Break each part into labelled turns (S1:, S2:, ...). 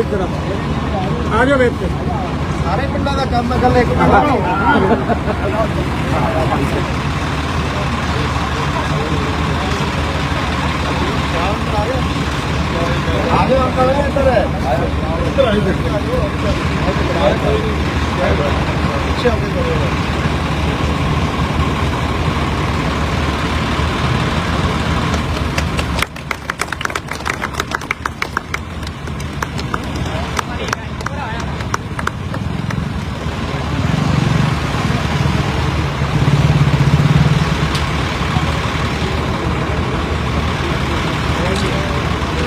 S1: ਵਾਲੇ ਲੈਣ ਲਾਓ ਇੱਧਰ ਆਜੋ ਵਿੱਚ ਸਾਰੇ ਪਿੰਡਾਂ ਦਾ ਕੰਮ ਹੈ ਗੱਲ ਇੱਕ ਆਜੋ ਅੰਕਲ ਇੱਧਰ ਇੱਧਰ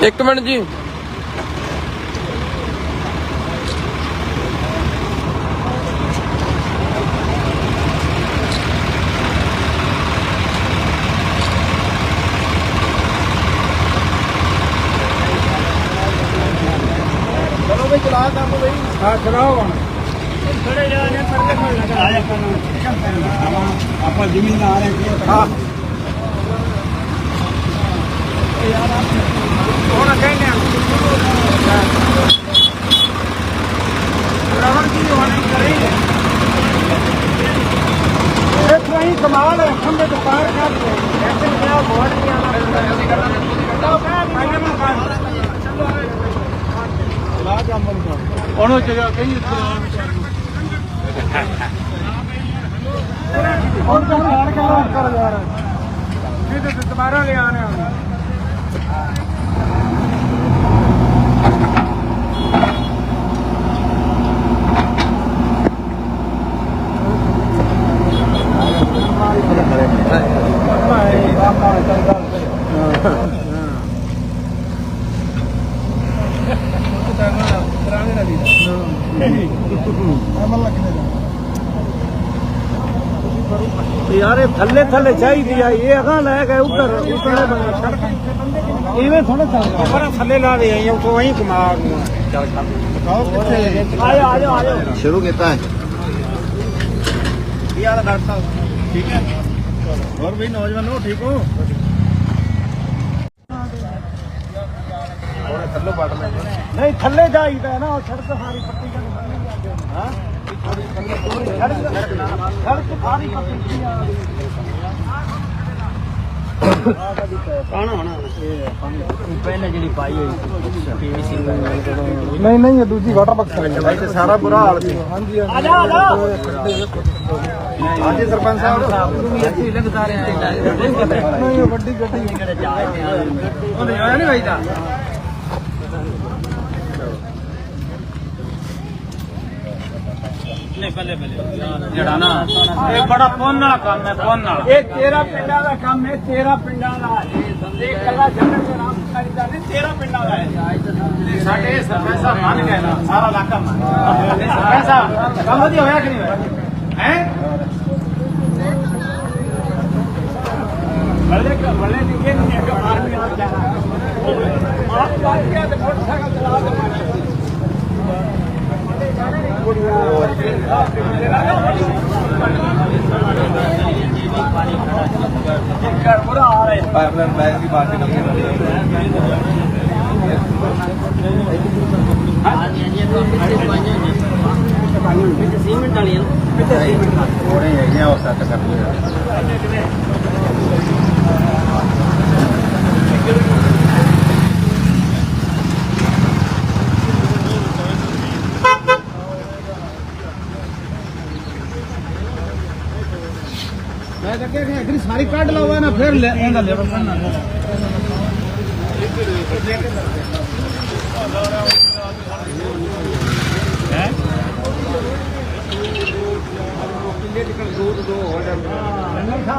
S2: ਇੱਕ ਮਿੰਟ ਜੀ।
S1: ਚਲੋ ਬਈ ਚਲਾ ਕੰਮ ਬਈ। ਹਾਂ ਚਲਾਓ ਹੁਣ। ਆਪਾਂ ਜ਼ਿਮੀਂਦਾਰ ਹਾਂ। ਹੁਣ ਕਹਿੰਦੇ ਆ ਰਵਣ ਕੀ ਹੋਣੀ ਕਰੀ ਕਮਾਲ ਹੈ ਖੰਬੇ ਤੋਂ ਪਾਰ ਕਰ ਐਸੇ ਕਿਹਾ ਬਹੁਤ ਨਹੀਂ ਆਣਾ ਲਾ ਕੰਮ ਨੂੰ ਉਹਨੂੰ ਜਗ੍ਹਾ ਕਹੀ ਹੁਣ ਤਾਂ ਕਰ ਯਾਰ ਤੇ ਦੁਬਾਰਾ ਆਣੇ ਆ ਯਾਰ ਇਹ ਥੱਲੇ ਥੱਲੇ ਚਾਹੀਦੀ ਆ ਇਹ ਅਗਾ ਲੈ ਗਏ ਉੱਧਰ ਇਵੇਂ ਥੋੜਾ ਚੱਲਦਾ। ਪਰ ਥੱਲੇ ਲਾ ਦੇ ਆਈ ਉਥੋਂ ਐਂ ਕਮਾ ਚੱਲ ਕੰਮ ਆਜੋ ਆਜੋ ਆਜੋ
S3: ਸ਼ੁਰੂ ਕੀਤਾ ਹੈ।
S1: ਡਾਕਟਰ ਸਾਹਿਬ? ਠੀਕ ਹੈ? ਹੋਰ ਵੀ ਨੌਜਵਾਨੋ ਠੀਕ ਹੋ? ਨਹੀਂ ਥੱਲੇ ਜਾਈਦਾ ਨਾ ਉਹ ਸੜਕ ਸਾਰੀ ਪੱਟੀ ਜਾਂਦੀ ਹਾਂ? ਸੜਕ ਸੜਕ ਸਾਰੀ ਪੱਟੀ ਆ। ਨਹੀਂ ਨਹੀਂ ਇਹ ਦੂਜੀ ਵਾਟਰ ਬਕਸ ਹੈ। ਤੇ ਸਾਰਾ ਬੁਰਾ ਹਾਲ ਸੀ। ਹਾਂਜੀ ਆ ਜਾ ਆ ਜਾ। ਹਾਂਜੀ ਸਰਪੰਚ ਸਾਹਿਬ।
S2: ਇੱਥੇ ਲੰਘਦਾ ਰਿਹਾ
S1: ਨਹੀਂ ਵੱਡੀ ਗੱਡੀ
S2: ਉਹਨੇ ਆਇਆ ਨਹੀਂ ਭਾਈ ਦਾ ਜਿਹੜਾ ਨਾ ਇਹ ਬੜਾ ਪੁੰਨ ਵਾਲਾ ਕੰਮ ਹੈ ਪੁੰਨ ਵਾਲਾ।
S1: ਇਹ ਤੇਰਾ ਪਿੰਡਾਂ ਦਾ ਕੰਮ ਹੈ ਤੇਰਾ ਪਿੰਡਾਂ ਦਾ ਇਹ ਕੱਲਾ ਜੰਗਲ ਦੇ ਨਾਮ ਕਰੀਦਾ ਨਹੀਂ ਤੇਰਾ ਪਿੰਡਾਂ ਦਾ ਹੈ।
S2: ਸਾਡੇ ਸਰਪੰਚ ਸਾਹਿਬ ਮੰਨ ਗਏ ਨਾ ਸਾਰਾ ਇਲਾਕਾ ਮੰਨ ਸਰਪੰਚ ਸਾਹਿਬ ਕੰਮ ਵਧੀਆ ਹੋਇਆ ਕਿ ਨਹੀਂ ਹੋਇਆ? ਹੈ?
S1: ਬੜੇ ਕ ਬੜੇ ਦੀ ਇਹ ਨਹੀਂ ਕਿ ਆਰਮੀ ਆ ਜਾਣਾ। ਆਪ ਬਾਤ ਕਿਆ ਤੇ ਮੋਟਰਸਾਈਕਲ ਚਲਾ ਦੇ ਕਰ ਬੁਰਾ ਆ ਰਿਹਾ
S3: ਪਾਈਪਲਾਈਨ ਬੈਗ ਦੀ ਬਾਤ ਕਰਨੀ
S2: ਸੀਮੈਂਟ ਵਾਲੀਆਂ
S3: ਥੋੜੇ ਹੈਗੀਆਂ ਉਹ ਸੈੱਟ ਕਰ ਲਿਆ
S1: ਮੈਂ ਤਾਂ ਕਿਹਾ ਕਿ ਅਗਰੀ ਸਾਰੀ ਕੱਢ ਲਵਾ ਨਾ ਫਿਰ ਲੈ ਇਹਦਾ ਲੈਵਲ ਕਰਨਾ ਨੰਗਲ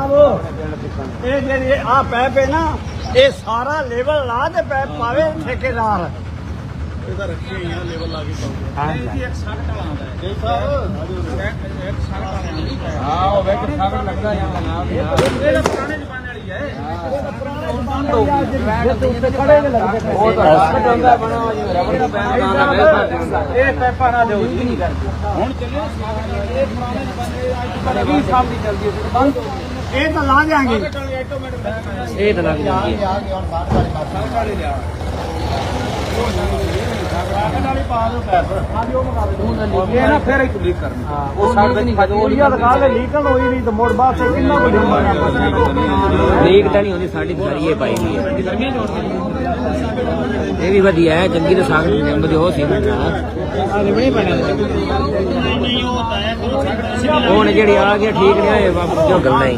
S1: ਇਹ ਜਿਹੜੀ ਆ ਪੈਪ ਹੈ ਨਾ, ਇਹ ਸਾਰਾ ਲੈਵਲ ਲਾ ਤੇ ਪੈਪ ਪਾਵੇ ਠੇਕੇਦਾਰ।
S3: ਇਹਦਾ ਰੱਖੇ ਹੀ ਆ ਲੈਵਲ ਲਾ ਕੇ ਪਾਉਂਦੇ
S1: ਹਾਂ
S2: ਇਹ ਇੱਕ ਸੜਕ ਲਾਉਂਦਾ ਹੈ।
S3: ਜੀ ਸਾਹਿਬ
S2: ਇੱਕ ਸੜਕ ਲਾਉਂਦਾ
S3: ਹਾਂ। ਉਹ ਵੇਖ ਸਾਗਰ ਲੱਗਦਾ ਜਾਂਦਾ ਨਾ ਵੀ ਹਾਂ।
S2: ਇਹ ਤਾਂ ਪੁਰਾਣੇ ਜ਼ਮਾਨੇ ਵਾਲੀ ਹੈ।
S3: ਤਾਂ ਦਾ
S2: ਇਹ ਪੈਪਾ ਨਾ ਦਿਓ ਜੀ ਨਹੀਂ ਕਰਦੇ। ਹੁਣ ਚੱਲਿਆ ਇਹ ਪੁਰਾਣੇ ਜ਼ਮਾਨੇ ਅੱਜ 20 ਸਾਲ ਦੀ ਚੱਲਦੀ ਹੈ ਬੰਦ ਹੋ ਗਈ
S1: ਇਹ ਤਾਂ ਲਾ
S2: ਇਹ ਤਾਂ ਹੈ ਇਹ ਨਾ ਫਿਰ ਇੱਕ ਲੀਕ ਕਰਨਾ। ਉਹ ਸਾਡੇ ਵਿੱਚ
S1: ਉਹਦੀਆਂ ਲਗਾ ਲੈ ਲੀਕਲ ਹੋਈ ਨਹੀਂ ਤਾਂ ਮੋੜ ਬਾਅਦ ਸੇ ਕਿੰਨਾ ਵੱਡੀ
S4: ਲੀਕ ਤਾਂ ਨਹੀਂ ਹੁੰਦੀ ਸਾਡੀ ਸਾਰੀ ਇਹ ਪਾਈ ਗਈ ਹੈ। ਇਹ ਵੀ ਵਧੀਆ ਹੈ ਚੰਗੀ ਤਾਂ ਸਾਗ ਦੀ ਉਹ ਸੀ ਨਾ ਹੁਣ ਜਿਹੜੀ ਆ ਗਿਆ ਠੀਕ ਨਹੀਂ ਹੋਏ ਬਾਬੂ ਜੋ ਗੱਲਾਂ ਹੀ।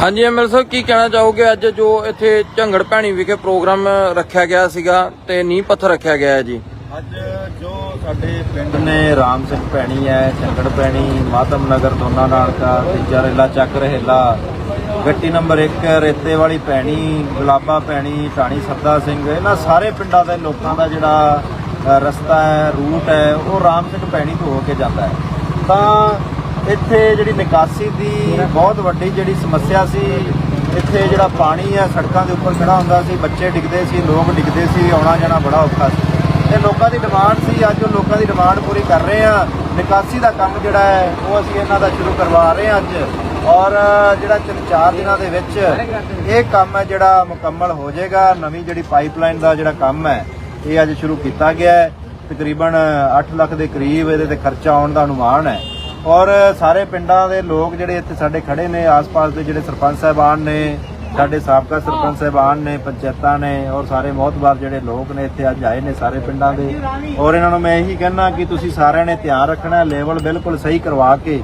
S5: ਹਾਂਜੀ ਐਮਐਲ ਸਾਹਿਬ ਕੀ ਕਹਿਣਾ ਚਾਹੋਗੇ? ਅੱਜ ਜੋ ਇੱਥੇ ਝੰਗੜ ਭੈਣੀ ਵਿਖੇ ਪ੍ਰੋਗਰਾਮ ਰੱਖਿਆ ਗਿਆ ਸੀਗਾ ਤੇ ਨੀਂਹ ਪੱਥਰ ਰੱਖਿਆ ਗਿਆ ਹੈ ਜੀ।
S3: ਅੱਜ ਜੋ ਸਾਡੇ ਪਿੰਡ ਨੇ ਰਾਮ ਸਿੰਘ ਭੈਣੀ ਹੈ, ਝੰਗੜ ਭੈਣੀ ਮਾਤਮ ਨਗਰ ਦੋਨਾ ਨਾਨਕਾ ਤੀਜਾ ਰੇਲਾ ਚੱਕ ਰਹੇਲਾ ਗੱਟੀ ਨੰਬਰ 1 ਰੇਤੇ ਵਾਲੀ ਭੈਣੀ, ਗੁਲਾਬਾ ਭੈਣੀ, ਢਾਣੀ ਸਰਦਾ ਸਿੰਘ, ਇਹਨਾਂ ਸਾਰੇ ਪਿੰਡਾਂ ਦੇ ਲੋਕਾਂ ਦਾ ਜਿਹੜਾ ਰਸਤਾ ਹੈ, ਰੂਟ ਹੈ, ਉਹ ਰਾਮ ਸਿੰਘ ਭੈਣੀ ਤੋਂ ਹੋ ਕੇ ਜਾਂਦਾ ਹੈ। ਤਾਂ ਇੱਥੇ ਜਿਹੜੀ ਨਿਕਾਸੀ ਦੀ ਬਹੁਤ ਵੱਡੀ ਜਿਹੜੀ ਸਮੱਸਿਆ ਸੀ ਇੱਥੇ ਜਿਹੜਾ ਪਾਣੀ ਹੈ ਸੜਕਾਂ ਦੇ ਉੱਪਰ ਖੜਾ ਹੁੰਦਾ ਸੀ ਬੱਚੇ ਡਿੱਗਦੇ ਸੀ ਲੋਕ ਡਿੱਗਦੇ ਸੀ ਆਉਣਾ ਜਾਣਾ ਬੜਾ ਔਖਾ ਸੀ। ਤੇ ਲੋਕਾਂ ਦੀ ਡਿਮਾਂਡ ਸੀ ਅੱਜ ਉਹ ਲੋਕਾਂ ਦੀ ਡਿਮਾਂਡ ਪੂਰੀ ਕਰ ਰਹੇ ਆ। ਨਿਕਾਸੀ ਦਾ ਕੰਮ ਜਿਹੜਾ ਹੈ ਉਹ ਅਸੀਂ ਇਹਨਾਂ ਦਾ ਸ਼ੁਰੂ ਕਰਵਾ ਰਹੇ ਹਾਂ ਅੱਜ। ਔਰ ਜਿਹੜਾ ਤਿੰਨ ਚਾਰ ਦਿਨਾਂ ਦੇ ਵਿੱਚ ਇਹ ਕੰਮ ਹੈ ਜਿਹੜਾ ਮੁਕੰਮਲ ਹੋ ਜਾਏਗਾ। ਨਵੀਂ ਜਿਹੜੀ ਪਾਈਪਲਾਈਨ ਦਾ ਜਿਹੜਾ ਕੰਮ ਹੈ ਇਹ ਅੱਜ ਸ਼ੁਰੂ ਕੀਤਾ ਗਿਆ ਹੈ। ਤਕਰੀਬਨ 8 ਲੱਖ ਦੇ ਕਰੀਬ ਇਹਦੇ ਤੇ ਖਰਚਾ ਆਉਣ ਦਾ ਅਨੁਮਾਨ ਹੈ। ਔਰ ਸਾਰੇ ਪਿੰਡਾਂ ਦੇ ਲੋਕ ਜਿਹੜੇ ਇੱਥੇ ਸਾਡੇ ਖੜੇ ਨੇ, ਆਸ-ਪਾਸ ਦੇ ਜਿਹੜੇ ਸਰਪੰਚ ਸਾਹਿਬਾਨ ਨੇ, ਸਾਡੇ ਸਾਬਕਾ ਸਰਪੰਚ ਸਾਹਿਬਾਨ ਨੇ, ਪੰਚਾਇਤਾਂ ਨੇ ਔਰ ਸਾਰੇ ਮੋਹਤਬਾਰ ਜਿਹੜੇ ਲੋਕ ਨੇ ਇੱਥੇ ਅੱਜ ਆਏ ਨੇ ਸਾਰੇ ਪਿੰਡਾਂ ਦੇ। ਔਰ ਇਹਨਾਂ ਨੂੰ ਮੈਂ ਇਹੀ ਕਹਿਣਾ ਕਿ ਤੁਸੀਂ ਸਾਰਿਆਂ ਨੇ ਧਿਆਨ ਰੱਖਣਾ ਲੈਵਲ ਬਿਲਕੁਲ ਸਹੀ ਕਰਵਾ ਕੇ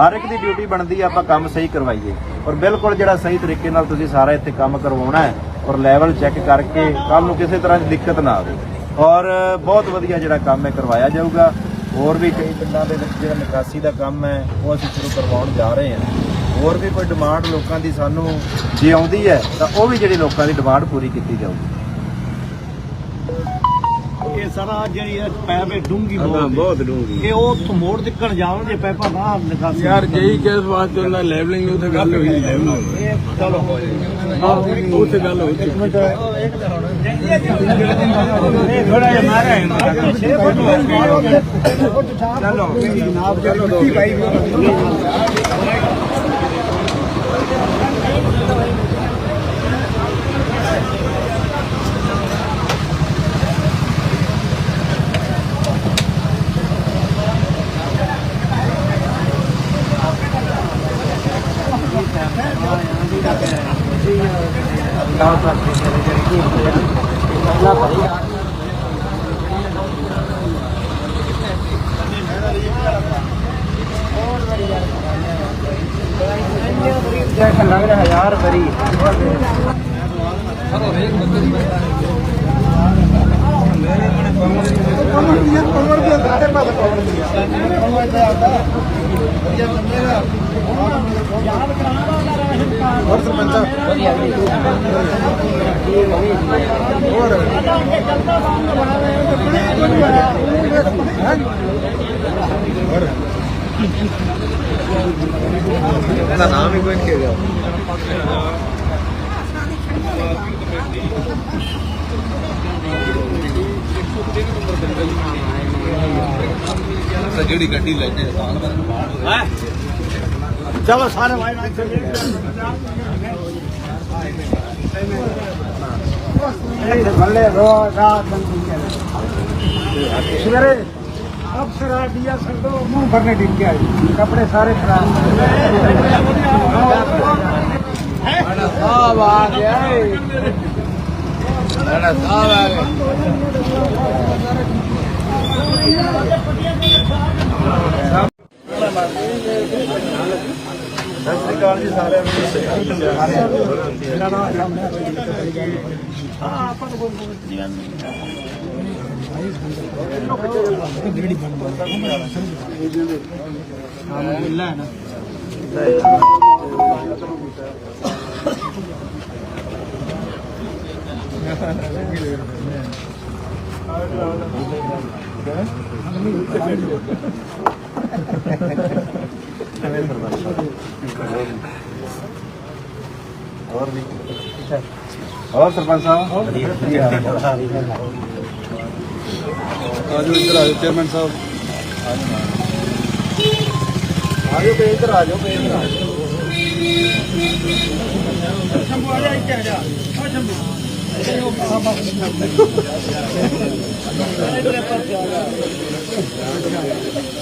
S3: ਹਰ ਇੱਕ ਦੀ ਡਿਊਟੀ ਬਣਦੀ ਹੈ ਆਪਾਂ ਕੰਮ ਸਹੀ ਕਰਵਾਈਏ। ਔਰ ਬਿਲਕੁਲ ਜਿਹੜਾ ਸਹੀ ਤਰੀਕੇ ਨਾਲ ਤੁਸੀਂ ਸਾਰਾ ਇੱਥੇ ਕੰਮ ਕਰਵਾਉਣਾ ਹੈ ਔਰ ਲੈਵਲ ਚੈੱਕ ਕਰਕੇ ਕੱਲ ਨੂੰ ਕਿਸੇ ਤਰ੍ਹਾਂ ਦੀ ਦਿੱਕਤ ਨਾ ਆਵੇ। ਔਰ ਬਹੁਤ ਵਧੀਆ ਜਿਹੜਾ ਕੰਮ ਹੈ ਕਰਵਾਇਆ ਜਾਊਗਾ। ਹੋਰ ਵੀ ਕਈ ਪਿੰਡਾਂ ਦੇ ਵਿੱਚ ਜਿਹੜਾ ਨਿਕਾਸੀ ਦਾ ਕੰਮ ਹੈ, ਉਹ ਅਸੀਂ ਸ਼ੁਰੂ ਕਰਵਾਉਣ ਜਾ ਰਹੇ ਹਾਂ। ਹੋਰ ਵੀ ਕੋਈ ਡਿਮਾਂਡ ਲੋਕਾਂ ਦੀ ਸਾਨੂੰ ਜੇ ਆਉਂਦੀ ਹੈ, ਤਾਂ ਉਹ ਵੀ ਜਿਹੜੀ ਲੋਕਾਂ ਦੀ ਡਿਮਾਂਡ ਪੂਰੀ ਕੀਤੀ ਜਾਊਗੀ।
S1: ਸਾਰਾ ਜਿਹੜੀ ਪੈਪ ਹੈ ਡੂੰਗੀ ਬਹੁਤ
S3: ਡੂੰਗੀ
S1: ਇਹ ਉਹ ਤੋਂ ਮੋੜ ਦਿੱਕਣ ਜਾਵਣ ਜੇ ਪੈਪਾ ਨਾ ਨਿਕਾਸੀ
S3: ਯਾਰ ਜਈ ਕਿਸ ਵਾਸਤੇ ਉਹਨਾਂ ਲੈਵਲਿੰਗ ਤੇ ਗੱਲ ਹੋਈ? ਲੈਵਲਿੰਗ
S1: ਇਹ ਚਲੋ।
S3: ਉੱਥੇ ਗੱਲ ਹੋਈ।
S1: ਇੱਕ ਮਿੰਟ ਇਹ ਥੋੜਾ ਜਿਹਾ ਮਾਰਾ ਹੈ 6 ਫੁੱਟ ਚਲੋ। ਜਨਾਬ ਜਿਹੜੀ ਮਿੱਟੀ ਪਾਈ ਲੱਗ ਰਿਹਾ ਯਾਰ ਬਰੀ
S3: ਇਹਦਾ ਨਾਮ ਹੀ ਕੋਈ ਨਹੀਂ ਕਿਹਾ ਜਿਹੜੀ ਗੱਡੀ ਲੈ ਜੇ
S1: भले रोज रात सवेरे अब सरा दिया सर तो मुंह भरने डिग गया कपड़े सारे खराब
S2: साहब आ गया साहब आ गए गया
S3: ਸਤਿ ਸ੍ਰੀ ਅਕਾਲ ਐਵੇਂ ਸਰਪੰਚ ਹੋਰ ਵੀ ਹੋਰ ਸਰਪੰਚ ਸਾਹਿਬ ਆਜੋ ਇੱਧਰ ਆਜੋ ਚੇਅਰਮੈਨ ਸਾਹਿਬ ਆਜੋ ਬੇ ਇੱਧਰ ਆਜੋ ਬੇ ਇੱਧਰ ਆਜੋ
S1: ਸ਼ੰਭੂ ਆ ਜਾ ਇੱਧਰ ਆ ਜਾ ਆ ਸ਼ੰਭੂ Thank you.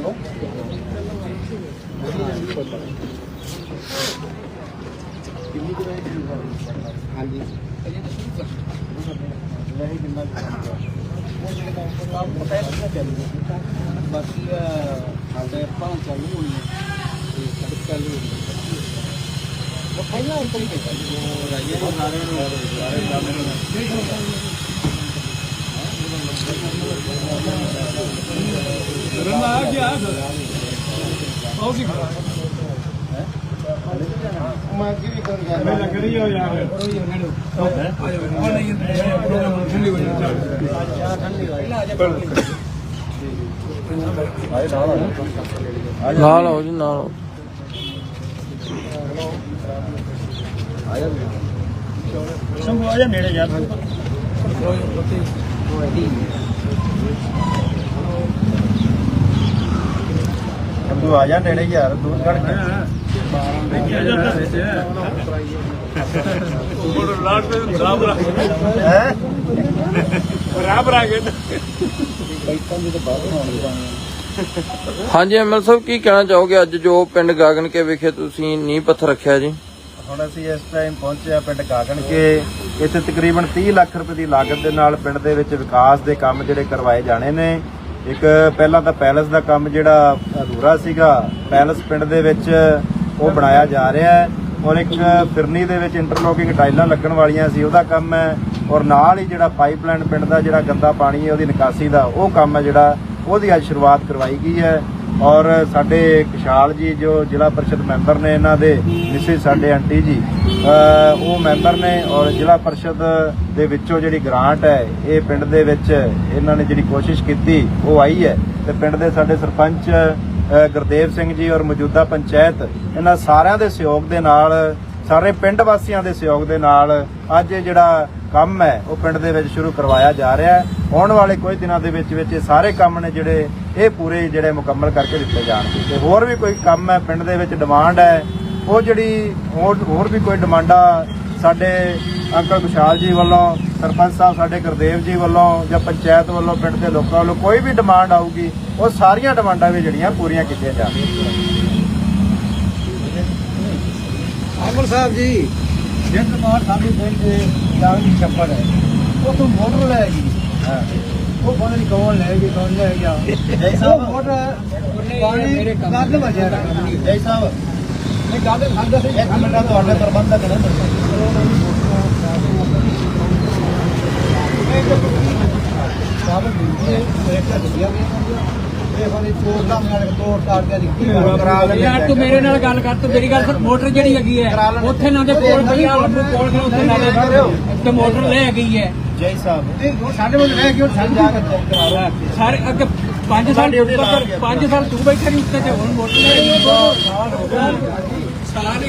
S1: ano? बाकी पाँच
S2: चालू चालू पहला अंतर राजेंद्र नारायण नारायण ਰਣਾ ਆ ਗਿਆ ਆਓ ਜੀ ਮੈਂ ਕੀ ਵੀ ਕਰ ਗਿਆ ਮੈਂ ਲੱਗ ਰਹੀ ਹੋ ਯਾਰ ਨਹੀਂ ਪ੍ਰੋਗਰਾਮ ਠੰਡੀ ਹੋ ਜਾ ਠੰਡੀ ਹੋ ਜਾ
S5: ਨਾਲ ਆਓ ਜੀ, ਨਾਲ ਆਓ।
S1: ਸੰਭੋ ਆ ਜਾ ਨੇੜੇ ਯਾਰ
S3: ਤੂੰ ਆ ਜਾ ਨੇੜੇ ਯਾਰ, ਦੂਰ ਖੜ ਕੇ।
S5: ਹਾਂਜੀ ਐਮਐਲ ਸਾਹਿਬ, ਕੀ ਕਹਿਣਾ ਚਾਹੋਗੇ? ਅੱਜ ਜੋ ਪਿੰਡ ਗਾਗਨ ਕੇ ਵਿਖੇ ਤੁਸੀਂ ਨੀਂਹ ਪੱਥਰ ਰੱਖਿਆ ਜੀ।
S3: ਹੁਣ ਅਸੀਂ ਇਸ ਟਾਈਮ ਪਹੁੰਚੇ ਆ ਪਿੰਡ ਕਾਗਣ ਕੇ ਇੱਥੇ ਤਕਰੀਬਨ 30 ਲੱਖ ਰੁਪਏ ਦੀ ਲਾਗਤ ਦੇ ਨਾਲ ਪਿੰਡ ਦੇ ਵਿੱਚ ਵਿਕਾਸ ਦੇ ਕੰਮ ਜਿਹੜੇ ਕਰਵਾਏ ਜਾਣੇ ਨੇ। ਇੱਕ ਪਹਿਲਾਂ ਤਾਂ ਪੈਲਸ ਦਾ ਕੰਮ ਜਿਹੜਾ ਅਧੂਰਾ ਸੀਗਾ, ਪੈਲਸ ਪਿੰਡ ਦੇ ਵਿੱਚ ਉਹ ਬਣਾਇਆ ਜਾ ਰਿਹਾ ਹੈ ਔਰ ਇੱਕ ਫਿਰਨੀ ਦੇ ਵਿੱਚ ਇੰਟਰਲੋਕਿੰਗ ਟਾਈਲਾਂ ਲੱਗਣ ਵਾਲੀਆਂ ਸੀ, ਉਹਦਾ ਕੰਮ ਹੈ। ਔਰ ਨਾਲ ਹੀ ਜਿਹੜਾ ਪਾਈਪਲਾਈਨ ਪਿੰਡ ਦਾ ਜਿਹੜਾ ਗੰਦਾ ਪਾਣੀ ਹੈ, ਉਹਦੀ ਨਿਕਾਸੀ ਦਾ ਉਹ ਕੰਮ ਹੈ ਜਿਹੜਾ, ਉਹਦੀ ਅੱਜ ਸ਼ੁਰੂਆਤ ਕਰਵਾਈ ਗਈ ਹੈ। ਔਰ ਸਾਡੇ ਕਿਸ਼ਾਲ ਜੀ ਜੋ ਜ਼ਿਲ੍ਹਾ ਪਰਿਸ਼ਦ ਮੈਂਬਰ ਨੇ ਇਹਨਾਂ ਦੇ, ਮਿਸਿਸ ਸਾਡੇ ਆਂਟੀ ਜੀ ਉਹ ਮੈਂਬਰ ਨੇ ਔਰ ਜ਼ਿਲ੍ਹਾ ਪਰਿਸ਼ਦ ਦੇ ਵਿੱਚੋਂ ਜਿਹੜੀ ਗ੍ਰਾਂਟ ਹੈ, ਇਹ ਪਿੰਡ ਦੇ ਵਿੱਚ ਇਹਨਾਂ ਨੇ ਜਿਹੜੀ ਕੋਸ਼ਿਸ਼ ਕੀਤੀ, ਉਹ ਆਈ ਹੈ। ਤੇ ਪਿੰਡ ਦੇ ਸਾਡੇ ਸਰਪੰਚ ਗੁਰਦੇਵ ਸਿੰਘ ਜੀ ਔਰ ਮੌਜੂਦਾ ਪੰਚਾਇਤ, ਇਹਨਾਂ ਸਾਰਿਆਂ ਦੇ ਸਹਿਯੋਗ ਦੇ ਨਾਲ ਸਾਰੇ ਪਿੰਡ ਵਾਸੀਆਂ ਦੇ ਸਹਿਯੋਗ ਦੇ ਨਾਲ ਅੱਜ ਇਹ ਜਿਹੜਾ ਕੰਮ ਹੈ, ਉਹ ਪਿੰਡ ਦੇ ਵਿੱਚ ਸ਼ੁਰੂ ਕਰਵਾਇਆ ਜਾ ਰਿਹਾ ਹੈ। ਆਉਣ ਵਾਲੇ ਕੁਝ ਦਿਨਾਂ ਦੇ ਵਿੱਚ ਵਿੱਚ ਇਹ ਸਾਰੇ ਕੰਮ ਨੇ ਜਿਹੜੇ ਇਹ ਪੂਰੇ ਜਿਹੜੇ ਮੁਕੰਮਲ ਕਰਕੇ ਦਿੱਤੇ ਜਾਣਗੇ। ਤੇ ਹੋਰ ਵੀ ਕੋਈ ਕੰਮ ਹੈ, ਪਿੰਡ ਦੇ ਵਿੱਚ ਡਿਮਾਂਡ ਹੈ, ਉਹ ਜਿਹੜੀ ਹੋਰ ਹੋਰ ਵੀ ਕੋਈ ਡਿਮਾਂਡਾਂ ਸਾਡੇ ਅੰਕਲ ਵਿਸ਼ਾਲ ਜੀ ਵੱਲੋਂ, ਸਰਪੰਚ ਸਾਹਿਬ ਸਾਡੇ ਗੁਰਦੇਵ ਜੀ ਵੱਲੋਂ ਜਾਂ ਪੰਚਾਇਤ ਵੱਲੋਂ, ਪਿੰਡ ਦੇ ਲੋਕਾਂ ਵੱਲੋਂ ਕੋਈ ਵੀ ਡਿਮਾਂਡ ਆਊਗੀ, ਉਹ ਸਾਰੀਆਂ ਡਿਮਾਂਡਾਂ ਵੀ ਜਿਹੜੀਆਂ ਪੂਰੀਆਂ ਕੀਤੀਆਂ ਜਾਣਗੀਆਂ।
S1: ਅਮਰ ਸਾਹਿਬ ਜੀ ਜੇ ਕੁਮਾਰ ਸਾਡੀ ਪਿੰਡ ਦੇ ਜਾਗਨ ਛੱਪੜ ਹੈ ਉਹ ਤੋਂ ਮੋਟਰ ਲੈ ਗਈ। ਹਾਂ। ਉਹ ਪਤਾ ਨਹੀਂ ਕੌਣ ਲੈ ਗਈ ਕੌਣ ਲੈ ਗਿਆ।
S3: ਜੈ
S1: ਸਾਹਿਬ। ਮੋਟਰ ਪਾਣੀ ਗੱਦ ਵਜਿਆ
S3: ਜੈ ਸਾਹਿਬ
S1: ਇਹ ਗੱਲ ਲੱਗਦਾ ਸੀ।
S3: ਇੱਕ ਮਿੰਟ ਤੁਹਾਡੇ ਪ੍ਰਬੰਧਕ ਨੇ
S1: ਸਾਹਿਬ ਜੀ ਇਹ ਡਾਇਰੈਕਟਰ ਦਿੱਤਾ ਇਹ ਵਾਲੀ ਤੋੜ ਦਾ ਨਾਲ ਤੋੜ ਤਾੜ ਕੇ ਦਿੱਤੀ ਕਰਾ ਲੈਂਦੇ
S2: ਯਾਰ ਤੂੰ ਮੇਰੇ ਨਾਲ ਗੱਲ ਕਰ ਤੂੰ ਮੇਰੀ ਗੱਲ ਸੁਣ ਮੋਟਰ ਜਿਹੜੀ ਹੈਗੀ ਹੈ ਉੱਥੇ ਨਾ ਦੇ ਕੋਲ ਭਈਆ ਲੱਭੂ ਕੋਲ ਖੜਾ ਉੱਥੇ ਨਾ ਦੇ ਤੇ ਮੋਟਰ ਲੈ ਗਈ ਹੈ।
S3: ਜੈ ਸਾਹਿਬ।
S2: ਸਾਡੇ ਕੋਲ ਰਹਿ ਗਿਆ ਸਾਡੇ
S3: ਜਾ ਕੇ ਚੈੱਕ ਕਰਾ ਲਓ
S2: ਸਾਰੇ ਅੱਗੇ 5 ਸਾਲ
S3: ਲਾ
S2: 5 ਸਾਲ ਤੂੰ ਬੈਠਾ ਨਹੀਂ ਉੱਤੇ ਤੇ ਹੁਣ ਵੋਟ ਲੈ ਸਾਲ ਹੋ ਗਏ। ਸਾਲ